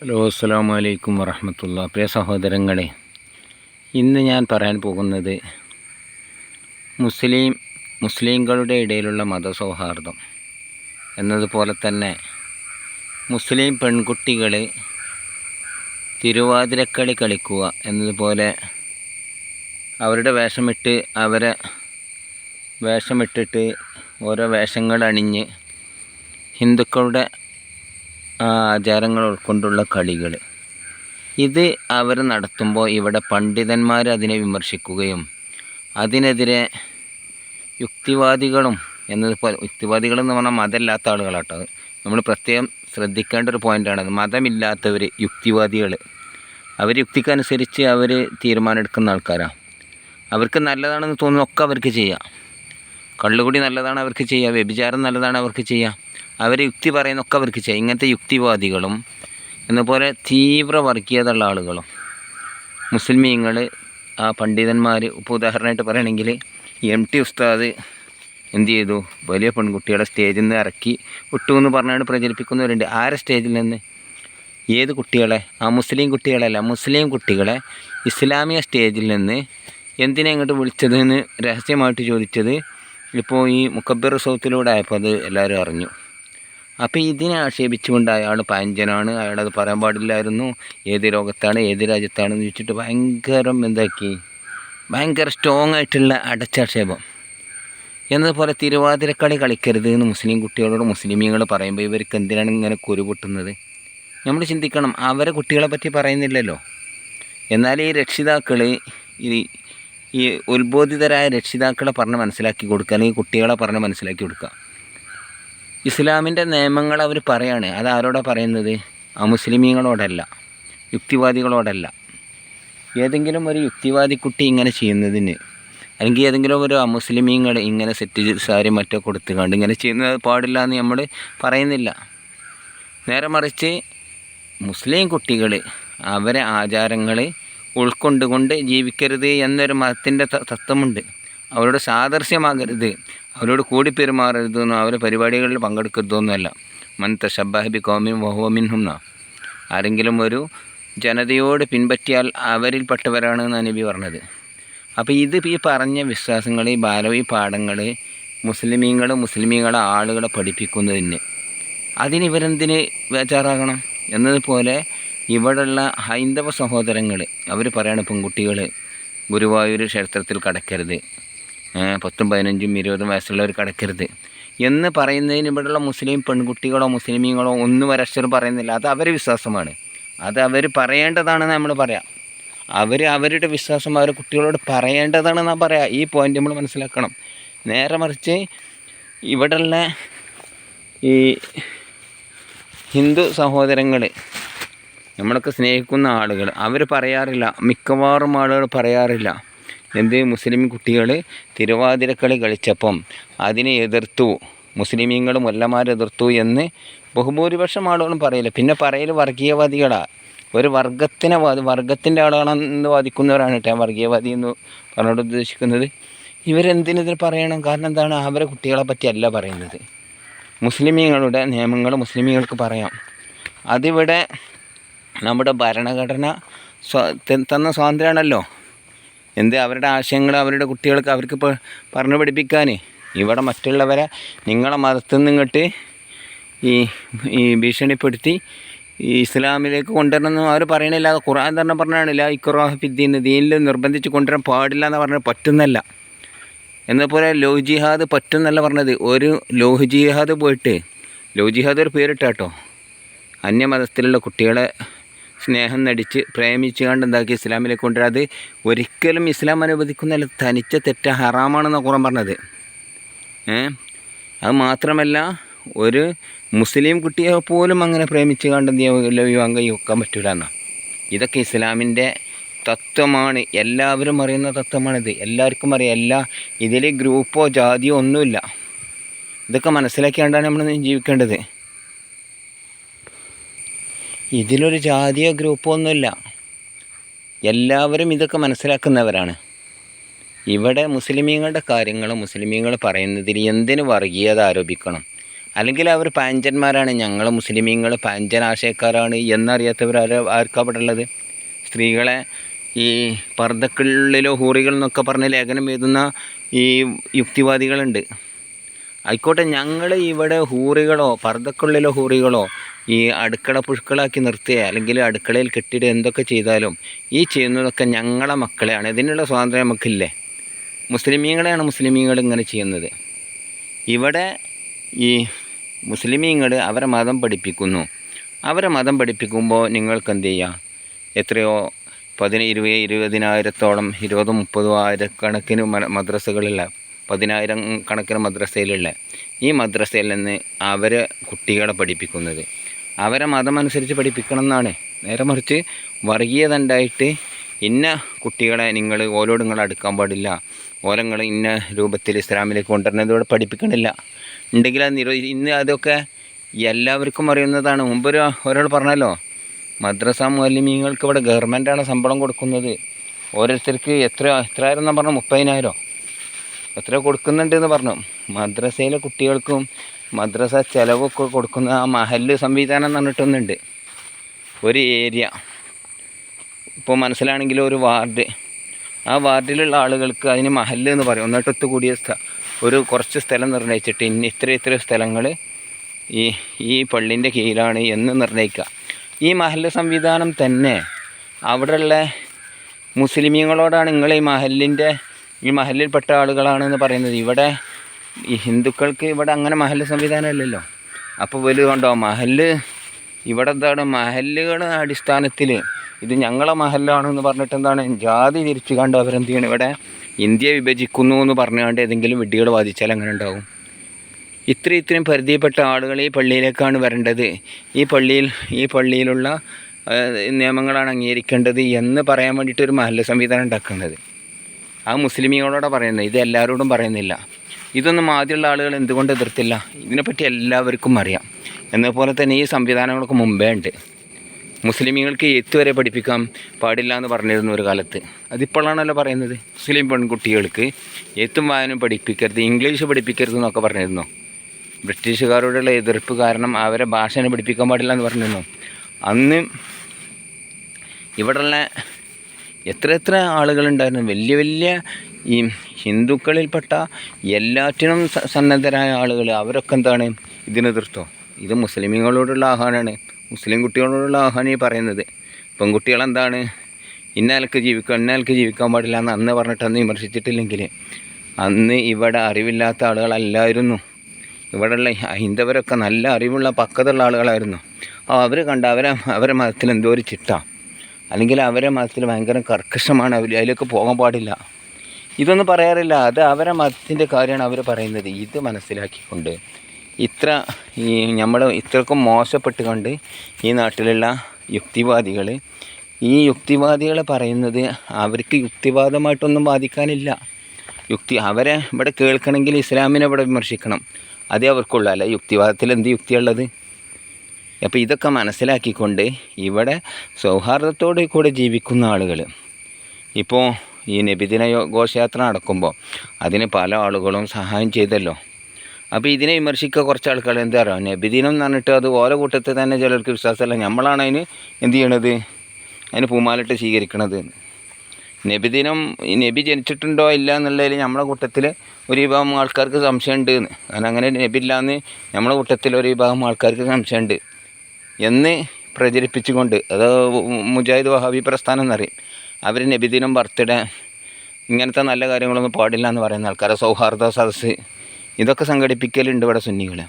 Hello അസ്സാം വലൈക്കും വറഹമത്തുള്ള. പ്രിയ സഹോദരങ്ങളെ ഇന്ന് ഞാൻ പറയാൻ പോകുന്നത് മുസ്ലിം മുസ്ലിങ്ങളുടെ ഇടയിലുള്ള മതസൗഹാർദ്ദം എന്നതുപോലെ തന്നെ മുസ്ലിം പെൺകുട്ടികൾ തിരുവാതിരക്കളി കളിക്കുക എന്നതുപോലെ അവരുടെ വേഷമിട്ട് അവരെ വേഷമിട്ടിട്ട് ഓരോ വേഷങ്ങൾ അണിഞ്ഞ് ഹിന്ദുക്കളുടെ ആചാരങ്ങൾ ഉൾക്കൊണ്ടുള്ള കളികൾ. ഇത് അവർ നടത്തുമ്പോൾ ഇവിടെ പണ്ഡിതന്മാർ അതിനെ വിമർശിക്കുകയും അതിനെതിരെ യുക്തിവാദികളും എന്നതുപോലെ യുക്തിവാദികൾ എന്ന് പറഞ്ഞാൽ മതമില്ലാത്ത ആളുകളാട്ടോ. നമ്മൾ പ്രത്യേകം ശ്രദ്ധിക്കേണ്ട ഒരു പോയിന്റാണത് മതമില്ലാത്തവർ യുക്തിവാദികൾ. അവർ യുക്തിക്കനുസരിച്ച് അവർ തീരുമാനമെടുക്കുന്ന ആൾക്കാരാണ് അവർക്ക് നല്ലതാണെന്ന് തോന്നുന്നൊക്കെ അവർക്ക് ചെയ്യാം. കള്ളുകൂടി നല്ലതാണ് അവർക്ക് ചെയ്യുക വ്യഭിചാരം നല്ലതാണ് അവർക്ക് ചെയ്യുക അവർ യുക്തി പറയുന്നൊക്കെ അവർക്ക് ചെയ്യാം. ഇങ്ങനത്തെ യുക്തിവാദികളും എന്നപോലെ തീവ്ര വർഗീയതയുള്ള ആളുകളും. മുസ്ലിമീങ്ങൾ ആ പണ്ഡിതന്മാർ ഇപ്പോൾ ഉദാഹരണമായിട്ട് പറയുകയാണെങ്കിൽ എം ടി ഉസ്താദ് എന്ത് ചെയ്തു? വലിയ പെൺകുട്ടികളെ സ്റ്റേജിൽ നിന്ന് ഇറക്കി വിട്ടു എന്ന് പറഞ്ഞാണ് പ്രചരിപ്പിക്കുന്നവരുണ്ട്. ആരെ സ്റ്റേജിൽ നിന്ന്? ഏത് കുട്ടികളെ? ആ മുസ്ലിം കുട്ടികളല്ല മുസ്ലിം കുട്ടികളെ ഇസ്ലാമിക സ്റ്റേജിൽ നിന്ന് എന്തിനാ ഇങ്ങോട്ട് വിളിച്ചത് എന്ന് രഹസ്യമായിട്ട് ചോദിച്ചത് ഇപ്പോൾ ഈ മുക്കബിർ സൗത്തിലൂടെ ആയപ്പോൾ അത് എല്ലാവരും അറിഞ്ഞു. അപ്പോൾ ഇതിനെ ആക്ഷേപിച്ചുകൊണ്ട് അയാൾ പഞ്ചനാണ് അയാളത് പറയാൻ പാടില്ലായിരുന്നു. ഏത് ലോകത്താണ് ഏത് രാജ്യത്താണെന്ന് ചോദിച്ചിട്ട് ഭയങ്കരം എന്താക്കി? ഭയങ്കര സ്ട്രോങ് ആയിട്ടുള്ള അടച്ചാക്ഷേപം. എന്നതുപോലെ തിരുവാതിരക്കളി കളിക്കരുത് എന്ന് മുസ്ലിം കുട്ടികളോട് മുസ്ലിമീങ്ങൾ പറയുമ്പോൾ ഇവർക്ക് എന്തിനാണ് ഇങ്ങനെ കുരുപൊട്ടുന്നത് നമ്മൾ ചിന്തിക്കണം അവരെ കുട്ടികളെ പറ്റി പറയുന്നില്ലല്ലോ. എന്നാൽ ഈ രക്ഷിതാക്കൾ ഈ ഈ ഉത്ബോധിതരായ രക്ഷിതാക്കളെ പറഞ്ഞ് മനസ്സിലാക്കി കൊടുക്കുക അല്ലെങ്കിൽ കുട്ടികളെ പറഞ്ഞ് മനസ്സിലാക്കി കൊടുക്കുക. ഇസ്ലാമിന്റെ നിയമങ്ങൾ അവർ പറയാണ്. അത് ആരോടാ പറയുന്നത്? ആ മുസ്ലിമീങ്ങളോടല്ല. യുക്തിവാദികളോടല്ല. ഏതെങ്കിലും ഒരു യുക്തിവാദി കുട്ടി ഇങ്ങനെ ചെയ്യുന്നതിന് അല്ലെങ്കിൽ ഏതെങ്കിലും ഒരു അമുസ്ലിമീങ്ങൾ ഇങ്ങനെ സെറ്റ് സാരി മറ്റോ കൊടുത്തു കണ്ട് ഇങ്ങനെ ചെയ്യുന്നത് പാടില്ല എന്ന് നമ്മൾ പറയുന്നില്ല. നേരെ മറിച്ച് മുസ്ലിം കുട്ടികൾ അവരെ ആചാരങ്ങൾ ഉൾക്കൊണ്ടുകൊണ്ട് ജീവിക്കരുത് എന്നൊരു മതത്തിന്റെ തത്വമുണ്ട്. അവരോട് സാദർശ്യമാകരുത് അവരോട് കൂടി പെരുമാറരുതെന്നോ അവരെ പരിപാടികളിൽ പങ്കെടുക്കരുതെന്നല്ല മൻ തഷബാഹബി കോമിം വഹോമിൻഹും എന്നാ ആരെങ്കിലും ഒരു ജനതയോട് പിൻപറ്റിയാൽ അവരിൽപ്പെട്ടവരാണ് എന്നാണ് നബി പറഞ്ഞത്. അപ്പോൾ ഇത് ഈ പറഞ്ഞ വിശ്വാസങ്ങൾ ഈ ബാലവി പാഠങ്ങൾ മുസ്ലിമീങ്ങൾ മുസ്ലിമീങ്ങളെ ആളുകളെ പഠിപ്പിക്കുന്നതിന് അതിന് ഇവരെന്തിന് ബേജാറാകണം? എന്നതുപോലെ ഇവിടെയുള്ള ഹൈന്ദവ സഹോദരങ്ങൾ അവർ പറയാണ് പെൺകുട്ടികൾ ഗുരുവായൂർ ക്ഷേത്രത്തിൽ കടക്കരുത്. പത്തും പതിനഞ്ചും ഇരുപതും വയസ്സുള്ളവർ കിടക്കരുത്. എന്ന് പറയുന്നതിന് ഇവിടെയുള്ള മുസ്ലിം പെൺകുട്ടികളോ മുസ്ലിമീങ്ങളോ ഒന്നും ഒരക്ഷരം പറയുന്നില്ല. അത് അവരെ വിശ്വാസമാണ്. അത് അവർ പറയേണ്ടതാണെന്ന് നമ്മൾ പറയാം. അവർ അവരുടെ വിശ്വാസം അവരുടെ കുട്ടികളോട് പറയേണ്ടതാണെന്നാണ് പറയാം. ഈ പോയിന്റ് നമ്മൾ മനസ്സിലാക്കണം. നേരെ മറിച്ച് ഇവിടെയുള്ള ഈ ഹിന്ദു സഹോദരങ്ങൾ നമ്മളൊക്കെ സ്നേഹിക്കുന്ന ആളുകൾ അവർ പറയാറില്ല. മിക്കവാറും ആളുകൾ പറയാറില്ല. എന്ത് മുസ്ലിം കുട്ടികൾ തിരുവാതിരക്കളി കളിച്ചപ്പം അതിനെ എതിർത്തു. മുസ്ലിമീങ്ങൾ മുല്ലമാരെ എതിർത്തു എന്ന് ബഹുഭൂരിപക്ഷം ആളുകളും പറയില്ല. പിന്നെ പറയൽ വർഗീയവാദികളാണ് ഒരു വർഗത്തിനെ വാദി വർഗത്തിന്റെ ആളുകളെന്ന് വാദിക്കുന്നവരാണ് കേട്ടോ വർഗീയവാദി എന്ന് പറഞ്ഞോട് ഉദ്ദേശിക്കുന്നത്. ഇവരെന്തിനിതിൽ പറയണം? കാരണം എന്താണ്? അവരെ കുട്ടികളെ പറ്റിയല്ല പറയുന്നത്. മുസ്ലിമീങ്ങളുടെ നിയമങ്ങൾ മുസ്ലിമീങ്ങൾക്ക് പറയാം. അതിവിടെ നമ്മുടെ ഭരണഘടന തന്ന സ്വാതന്ത്ര്യമാണല്ലോ. എന്ത് അവരുടെ ആശയങ്ങൾ അവരുടെ കുട്ടികൾക്ക് അവർക്ക് പറഞ്ഞു പഠിപ്പിക്കാൻ ഇവിടെ മറ്റുള്ളവരെ നിങ്ങളെ മതത്തിൽ നിന്നിട്ട് ഈ ഈ ഭീഷണിപ്പെടുത്തി ഈ ഇസ്ലാമിലേക്ക് കൊണ്ടുവരണമെന്ന് അവർ പറയണില്ല. ഖുർആൻ തന്നെ പറഞ്ഞാണില്ല ഈ ഖുറാഹ് ഫിദ്ദീൻ ദീനിൽ നിർബന്ധിച്ച് കൊണ്ടുവരാൻ പാടില്ല എന്ന് പറഞ്ഞാൽ പറ്റുന്നല്ല എന്നപോലെ ലോ ജിഹാദ് പറ്റുന്നല്ല പറഞ്ഞത്. ഒരു ലോഹ് ജിഹാദ് പോയിട്ട് ലോ ജിഹാദ് ഒരു പേരിട്ടാട്ടോ. അന്യമതത്തിലുള്ള കുട്ടികളെ സ്നേഹം നടിച്ച് പ്രേമിച്ചു കണ്ട് എന്താക്കി ഇസ്ലാമിലേക്ക് കൊണ്ടുവരാം. അത് ഒരിക്കലും ഇസ്ലാം അനുവദിക്കുന്നതിൽ തനിച്ച തെറ്റ ഹറാമാണെന്ന് കുറം പറഞ്ഞത്. അത് മാത്രമല്ല ഒരു മുസ്ലിം കുട്ടിയെ പോലും അങ്ങനെ പ്രേമിച്ച് കണ്ട് എന്ത് വിവാഹം വെക്കാൻ പറ്റില്ല എന്നാ. ഇതൊക്കെ ഇസ്ലാമിന്റെ തത്വമാണ്. എല്ലാവരും അറിയുന്ന തത്വമാണിത്. എല്ലാവർക്കും അറിയാം. എല്ലാ ഇതിൽ ഗ്രൂപ്പോ ജാതിയോ ഒന്നുമില്ല. ഇതൊക്കെ മനസ്സിലാക്കിയാണ്ടാണ് നമ്മൾ ജീവിക്കേണ്ടത്. ഇതിലൊരു ജാതിയോ ഗ്രൂപ്പോ ഒന്നുമില്ല എല്ലാവരും ഇതൊക്കെ മനസ്സിലാക്കുന്നവരാണ്. ഇവിടെ മുസ്ലിമീങ്ങളുടെ കാര്യങ്ങൾ മുസ്ലിമീങ്ങൾ പറയുന്നതിൽ എന്തിനു വർഗീയത ആരോപിക്കണം? അല്ലെങ്കിൽ അവർ പാഞ്ചന്മാരാണ് ഞങ്ങൾ മുസ്ലിമീങ്ങൾ പാഞ്ചൻ ആശയക്കാരാണ് എന്നറിയാത്തവർ ആരാ ആർക്കാ ഇവിടെ ഉള്ളത്? സ്ത്രീകളെ ഈ പർദ്ദക്കുള്ളിലോ ഹൂറികൾ എന്നൊക്കെ പറഞ്ഞ് ലേഖനം എഴുതുന്ന ഈ യുക്തിവാദികളുണ്ട്. ആയിക്കോട്ടെ ഞങ്ങൾ ഇവിടെ ഹൂറികളോ പർദ്ദക്കുള്ളിലോ ഹൂറികളോ ഈ അടുക്കള പുഷ്കളാക്കി നിർത്തുക അല്ലെങ്കിൽ അടുക്കളയിൽ കെട്ടിയിട്ട് എന്തൊക്കെ ചെയ്താലും ഈ ചെയ്യുന്നതൊക്കെ ഞങ്ങളെ മക്കളെയാണ്. ഇതിനുള്ള സ്വാതന്ത്ര്യം നമുക്കില്ലേ? മുസ്ലിമീങ്ങളെയാണ് മുസ്ലിമീങ്ങൾ ഇങ്ങനെ ചെയ്യുന്നത്. ഇവിടെ ഈ മുസ്ലിമീങ്ങൾ അവരെ മതം പഠിപ്പിക്കുന്നു. അവരെ മതം പഠിപ്പിക്കുമ്പോൾ നിങ്ങൾക്ക് എന്ത് ചെയ്യാം എത്രയോ പതിന ഇരുപത് ഇരുപതിനായിരത്തോളം ഇരുപതും മുപ്പതും ആയിരക്കണക്കിന് മദ്രസകളിലാണ് പതിനായിരം കണക്കിന് മദ്രസയിലുള്ള ഈ മദ്രസയിൽ നിന്ന് അവരെ കുട്ടികളെ പഠിപ്പിക്കുന്നത്. അവരെ മതം അനുസരിച്ച് പഠിപ്പിക്കണം എന്നാണ് നേരെ മറിച്ച് വർഗീയത ഉണ്ടായിട്ട് ഇന്ന കുട്ടികളെ നിങ്ങൾ ഓരോട് നിങ്ങൾ അടുക്കാൻ പാടില്ല. ഓരങ്ങൾ ഇന്ന രൂപത്തിൽ ഇസ്ലാമിലേക്ക് കൊണ്ടുവരുന്നതോടെ പഠിപ്പിക്കണില്ല. ഉണ്ടെങ്കിൽ അത് നിരോ ഇന്ന് അതൊക്കെ എല്ലാവർക്കും അറിയുന്നതാണ്. മുമ്പൊരു ഒരാൾ പറഞ്ഞല്ലോ മദ്രസ മുഅല്ലിമീങ്ങൾക്ക് ഇവിടെ ഗവൺമെന്റാണ് ശമ്പളം കൊടുക്കുന്നത്. ഓരോരുത്തർക്ക് എത്ര എത്രയായിരം എത്രയായിരുന്നു പറഞ്ഞാൽ മുപ്പതിനായിരം? എത്ര കൊടുക്കുന്നുണ്ട് എന്ന് പറഞ്ഞു. മദ്രസയിലെ കുട്ടികൾക്കും മദ്രസ ചിലവൊക്കെ കൊടുക്കുന്ന ആ മഹല്ല് സംവിധാനം എന്ന് ഒരു ഏരിയ. ഇപ്പോൾ മനസ്സിലാണെങ്കിൽ ഒരു വാർഡ്. ആ വാർഡിലുള്ള ആളുകൾക്ക് അതിന് മഹല്ല് എന്ന് പറയും. ഒന്നിട്ടൊത്ത് കൂടിയ സ്ഥ ഒരു കുറച്ച് സ്ഥലം നിർണയിച്ചിട്ട് ഇന്ന ഇത്ര ഇത്ര സ്ഥലങ്ങൾ ഈ ഈ പള്ളിന്റെ കീഴിലാണ് എന്ന് നിർണയിക്കുക ഈ മഹല്ല് സംവിധാനം തന്നെ അവിടെയുള്ള മുസ്ലിമീങ്ങളോടാണ് നിങ്ങൾ ഈ മഹലിന്റെ ഈ മഹലിൽപ്പെട്ട ആളുകളാണെന്ന് പറയുന്നത് ഇവിടെ ഈ ഹിന്ദുക്കൾക്ക് ഇവിടെ അങ്ങനെ മഹൽ സംവിധാനം ഇല്ലല്ലോ. അപ്പോൾ വലുതുകൊണ്ടോ മഹൽ ഇവിടെ എന്താണ്? മഹലുകളുടെ അടിസ്ഥാനത്തിൽ ഇത് ഞങ്ങളെ മഹലാണെന്ന് പറഞ്ഞിട്ട് എന്താണ്? ജാതി തിരിച്ചു കണ്ട് അവരെന്ത് ചെയ്യണം? ഇവിടെ ഇന്ത്യ വിഭജിക്കുന്നു എന്ന് പറഞ്ഞുകൊണ്ട് ഏതെങ്കിലും വിഡ്ഢികൾ വാദിച്ചാൽ അങ്ങനെ ഉണ്ടാവും. ഇത്ര ഇത്രയും പരിധിപ്പെട്ട ആളുകൾ ഈ പള്ളിയിലേക്കാണ് വരേണ്ടത്. ഈ പള്ളിയിൽ ഈ പള്ളിയിലുള്ള നിയമങ്ങളാണ് അംഗീകരിക്കേണ്ടത് എന്ന് പറയാൻ വേണ്ടിയിട്ട് ഒരു മഹല്ല സംവിധാനം ഉണ്ടാക്കുന്നത് ആ മുസ്ലിമികളോടെ പറയുന്നത് ഇത് എല്ലാവരോടും പറയുന്നില്ല. ഇതൊന്നും ആദ്യമുള്ള ആളുകൾ എന്തുകൊണ്ട് എതിർത്തില്ല? ഇതിനെപ്പറ്റി എല്ലാവർക്കും അറിയാം. എന്നപോലെ തന്നെ ഈ സംവിധാനങ്ങൾക്ക് മുമ്പേ ഉണ്ട്. മുസ്ലിമീങ്ങൾക്ക് എത്ത് വരെ പഠിപ്പിക്കാൻ പാടില്ല എന്ന് പറഞ്ഞിരുന്നു ഒരു കാലത്ത്. അതിപ്പോഴാണല്ലോ പറയുന്നത്. മുസ്ലിം പെൺകുട്ടികൾക്ക് എത്തും വായനും പഠിപ്പിക്കരുത് ഇംഗ്ലീഷ് പഠിപ്പിക്കരുത് എന്നൊക്കെ പറഞ്ഞിരുന്നു. ബ്രിട്ടീഷുകാരോടുള്ള എതിർപ്പ് കാരണം അവരെ ഭാഷനെ പഠിപ്പിക്കാൻ പാടില്ല എന്ന് പറഞ്ഞിരുന്നു. അന്ന് ഇവിടെയുള്ള എത്ര എത്ര ആളുകളുണ്ടായിരുന്നു. വലിയ വലിയ ഈ ഹിന്ദുക്കളിൽപ്പെട്ട എല്ലാറ്റിനും സന്നദ്ധരായ ആളുകൾ അവരൊക്കെ എന്താണ് ഇതിന് എതിർത്തോ? ഇത് മുസ്ലിമുകളോടുള്ള ആഹ്വാനമാണ് മുസ്ലിം കുട്ടികളോടുള്ള ആഹ്വാനം ഈ പറയുന്നത് പെൺകുട്ടികളെന്താണ് ഇന്നാൾക്ക് ജീവിക്കാം ഇന്നാൾക്ക് ജീവിക്കാൻ പാടില്ല എന്ന് അന്ന് പറഞ്ഞിട്ട് അന്ന് വിമർശിച്ചിട്ടില്ലെങ്കിൽ അന്ന് ഇവിടെ അറിവില്ലാത്ത ആളുകളല്ലായിരുന്നു. ഇവിടെയുള്ള ഹൈന്ദവരൊക്കെ നല്ല അറിവുള്ള പക്കത്തുള്ള ആളുകളായിരുന്നു. അവർ കണ്ട അവരെ അവരെ മതത്തിൽ എന്തോ ഒരു ചിട്ട. അല്ലെങ്കിൽ അവരെ മതത്തിൽ ഭയങ്കര കർക്കശമാണ്. അവർ അതിലേക്ക് പോകാൻ പാടില്ല. ഇതൊന്നും പറയാറില്ല. അത് അവരെ മതത്തിന്റെ കാര്യമാണ് അവർ പറയുന്നത്. ഇത് മനസ്സിലാക്കിക്കൊണ്ട് ഇത്ര ഈ നമ്മൾ ഇത്രക്കും മോശപ്പെട്ടുകൊണ്ട് ഈ നാട്ടിലുള്ള യുക്തിവാദികൾ ഈ യുക്തിവാദികൾ പറയുന്നത് അവർക്ക് യുക്തിവാദമായിട്ടൊന്നും ബാധിക്കാനില്ല യുക്തി അവരെ ഇവിടെ കേൾക്കണമെങ്കിൽ ഇസ്ലാമിനെ ഇവിടെ വിമർശിക്കണം. അതേ അവർക്കുള്ളൂ. അല്ല യുക്തിവാദത്തിൽ എന്ത് യുക്തിയുള്ളത് അപ്പോൾ ഇതൊക്കെ മനസ്സിലാക്കിക്കൊണ്ട് ഇവിടെ സൗഹാർദ്ദത്തോടെ കൂടെ ജീവിക്കുന്ന ആളുകൾ ഇപ്പോൾ ഈ നബിദിന ഘോഷയാത്ര നടക്കുമ്പോൾ അതിന് പല ആളുകളും സഹായം ചെയ്തല്ലോ. അപ്പോൾ ഇതിനെ വിമർശിക്കുക കുറച്ച് ആൾക്കാർ എന്താ പറയുക നബിദിനം എന്ന് പറഞ്ഞിട്ട് അത് ഓരോ കൂട്ടത്തിൽ തന്നെ ചിലർക്ക് വിശ്വാസമല്ല. നമ്മളാണ് അതിന് എന്ത് ചെയ്യണത്? അതിന് പൂമാലിട്ട് സ്വീകരിക്കണത്. നബിദിനം നബി ജനിച്ചിട്ടുണ്ടോ ഇല്ല എന്നുള്ളതിൽ നമ്മുടെ കൂട്ടത്തിൽ ഒരു വിഭാഗം ആൾക്കാർക്ക് സംശയമുണ്ട് എന്ന്. കാരണം അങ്ങനെ നബി ഇല്ലാന്ന് നമ്മുടെ കൂട്ടത്തിൽ ഒരു വിഭാഗം ആൾക്കാർക്ക് സംശയമുണ്ട്. എന്ന് പ്രചരിപ്പിച്ചുകൊണ്ട് അത് മുജാഹിദ് വഹാബി പ്രസ്ഥാനം എന്നറിയും. അവർ നബിദിനം ബർത്ത്ഡേ ഇങ്ങനത്തെ നല്ല കാര്യങ്ങളൊന്നും പാടില്ല എന്ന് പറയുന്ന ആൾക്കാരെ സൗഹാർദ്ദ സദസ്സ്. ഇതൊക്കെ സംഘടിപ്പിക്കലുണ്ട് ഇവിടെ സുന്നികൾ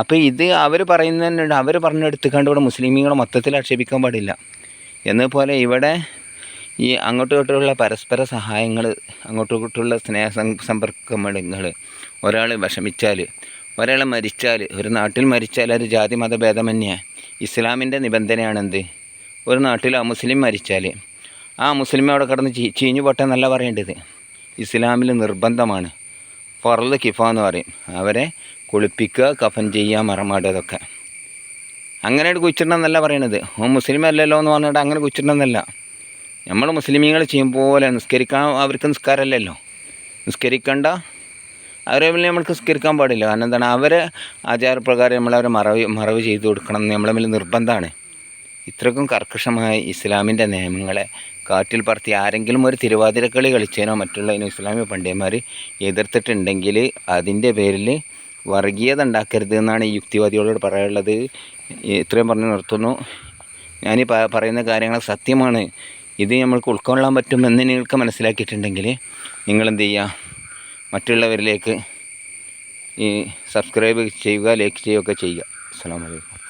അപ്പോൾ ഇത് അവർ പറയുന്നതിനുണ്ട് അവർ പറഞ്ഞെടുത്തുകൊണ്ട് ഇവിടെ മുസ്ലിമീങ്ങളെ മൊത്തത്തിൽ ആക്ഷേപിക്കാൻ പാടില്ല. എന്നപോലെ ഇവിടെ ഈ അങ്ങോട്ടും ഇങ്ങോട്ടുള്ള പരസ്പര സഹായങ്ങൾ അങ്ങോട്ടും ഇങ്ങോട്ടുള്ള സ്നേഹ സമ്പർക്കങ്ങൾ ഒരാൾ വിഷമിച്ചാൽ ഒരാൾ മരിച്ചാൽ ഒരു നാട്ടിൽ മരിച്ചാൽ അത് ജാതി മതഭേദമന്യേ. ഇസ്ലാമിന്റെ നിബന്ധനയാണെന്ത്? ഒരു നാട്ടിൽ ആ മുസ്ലിം മരിച്ചാൽ ആ മുസ്ലിം അവിടെ കിടന്ന് ചീ ചീഞ്ഞു പൊട്ടെന്നല്ല പറയേണ്ടത്. ഇസ്ലാമിൽ നിർബന്ധമാണ്. ഫറൽ കിഫ എന്ന് പറയും. അവരെ കുളിപ്പിക്കുക കഫൻ ചെയ്യുക മറമാടുക അതൊക്കെ അങ്ങനെ കുച്ചിടണമെന്നല്ല പറയണത്. ഓ മുസ്ലിം അല്ലല്ലോ എന്ന് പറഞ്ഞിട്ട് അങ്ങനെ കുച്ചിടണമെന്നല്ല. നമ്മൾ മുസ്ലിമീങ്ങൾ ചെയ്യും പോലെ നിസ്കരിക്കാൻ അവർക്ക് നിസ്കാരമല്ലല്ലോ. നിസ്കരിക്കണ്ട അവരെ മുന്നിൽ നമ്മൾ സംസ്കരിക്കാൻ പാടില്ല. കാരണം എന്താണ്? അവരെ ആചാരപ്രകാരം നമ്മളവരെ മറവ് മറവ് ചെയ്തു കൊടുക്കണം എന്ന് നമ്മളെ മേൽ നിർബന്ധമാണ്. ഇത്രക്കും കർക്കശമായ ഇസ്ലാമിന്റെ നിയമങ്ങളെ കാറ്റിൽ പറത്തി ആരെങ്കിലും ഒരു തിരുവാതിരക്കളി കളിച്ചതിനോ മറ്റുള്ളതിനോ ഇസ്ലാമിക പണ്ഡിതന്മാർ എതിർത്തിട്ടുണ്ടെങ്കിൽ അതിന്റെ പേരിൽ വർഗീയത ഉണ്ടാക്കരുത് എന്നാണ് ഈ യുക്തിവാദികളോട് പറയാനുള്ളത്. ഇത്രയും പറഞ്ഞ് നിർത്തുന്നു. ഞാൻ പറയുന്ന കാര്യങ്ങൾ സത്യമാണ്. ഇത് നമ്മൾക്ക് ഉൾക്കൊള്ളാൻ പറ്റുമെന്ന് നിങ്ങൾക്ക് മനസ്സിലാക്കിയിട്ടുണ്ടെങ്കിൽ നിങ്ങളെന്ത് ചെയ്യുക? മറ്റുള്ളവരിലേക്ക് ഈ സബ്സ്ക്രൈബ് ചെയ്യുക ലൈക്ക് ചെയ്യുകയൊക്കെ ചെയ്യുക. അസ്സാം വലൈക്കും